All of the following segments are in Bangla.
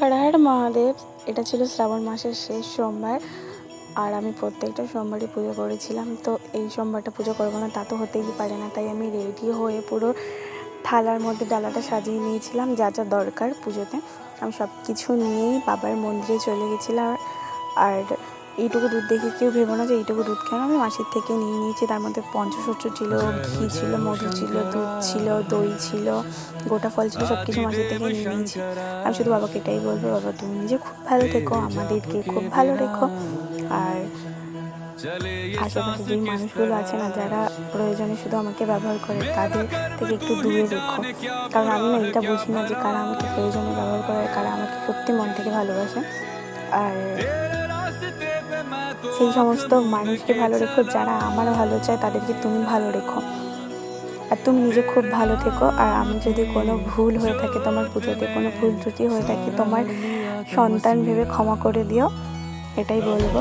হর হর মহাদেব। এটা ছিল শ্রাবণ মাসের শেষ সোমবার আর আমি প্রত্যেকটা সোমবারই পুজো করেছিলাম, তো এই সোমবারটা পুজো করব না, তা তো হতেই পারে না। তাই আমি রেডি হয়ে পুরো থালার মধ্যে ডালাটা সাজিয়ে নিয়েছিলাম, যা যা দরকার পুজোতে। আমি সব কিছু নিয়েই বাবার মন্দিরে চলে গেছিলাম আর এইটুকু দুধ দেখে কেউ ভেবো না যে এইটুকু দুধ কেন আমি মাসির থেকে নিয়ে নিয়েছি। তার মধ্যে পঞ্চশস্য ছিল ঘি ছিল মধু ছিল দুধ ছিল দই ছিল গোটা ফল ছিল সব কিছু মাসির থেকে নিয়ে নিয়েছি। আমি শুধু বাবাকে এটাই বলব বাবা তুমি নিজে খুব ভালো থেকো আমাদেরকে খুব ভালো রেখো। আর আশেপাশে যেই মানুষগুলো আছে না যারা প্রয়োজনে শুধু আমাকে ব্যবহার করে তাদের থেকে একটু দূরে রেখো। কারণ আমি না এটা বুঝি না যে কারা আমাকে প্রয়োজনে ব্যবহার করে কারা আমাকে সত্যি মন থেকে ভালোবাসে। আর সেই সমস্ত মানুষকে ভালো রেখো, যারা আমার ভালো চায় তাদেরকে তুমি ভালো রেখো। আর তুমি নিজে খুব ভালো থেকো, আর আমি যদি কোনো ভুল হয়ে থাকে, তোমার পুজোতে কোনো ভুল ত্রুটি হয়ে থাকে, তোমার সন্তান ভেবে ক্ষমা করে দিও, এটাই বলব।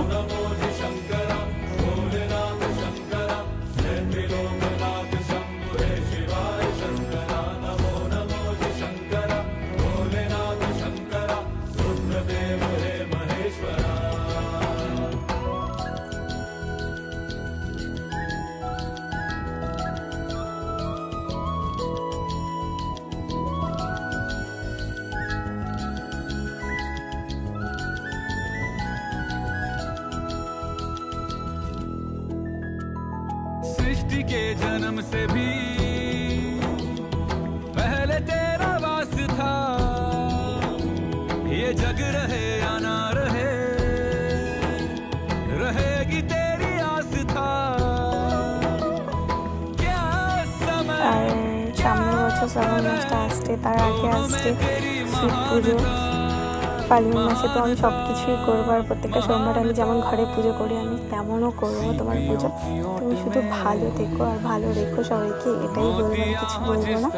सृष्टि के जन्म से भी पहले तेरा वास था ये जग रहे या ना रहे रहेगी तेरी आस था क्या समय আর সামনের বছর শ্রাবণ মাসটা আসছে তার আগে আসছে শিব পুজো ফাল্গুন মাসে তো আমি সব কিছুই করবো আর প্রত্যেকটা সোমবার আমি যেমন ঘরে পুজো করি আমি তেমনও করবো তোমার পুজো তুমি শুধু ভালো থেকো আর ভালো রেখো সবাইকে এটাই বলবো আমি কিছু বলবো না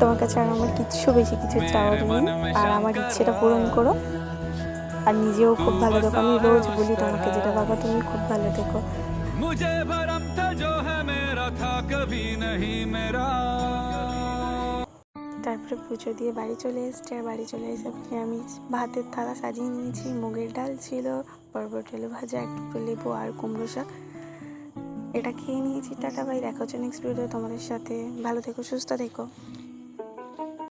তোমার কাছে আর আমার কিচ্ছু বেশি কিছু চাওয়ার নেই আর আমার ইচ্ছেটা পূরণ করো আর নিজেও খুব ভালো থেকো আমি রোজ বলি তোমাকে যেটা বাবা তুমি খুব ভালো থেকো मुझे भरम था जो है मेरा था कभी नहीं मेरा তারপরে পুজো দিয়ে বাড়ি চলে এসছে। আর বাড়ি চলে এসে আমি ভাতের থালা সাজিয়ে নিয়েছি, মুগের ডাল ছিল, বরবট, আলু ভাজা, একটু লেবু আর কুমড়ো শাক। এটা খেয়ে নিয়েছি টাটা ভাই দেখা হচ্ছে নেক্সট ভিডিও তোমাদের সাথে। ভালো থেকো, সুস্থ থেকো।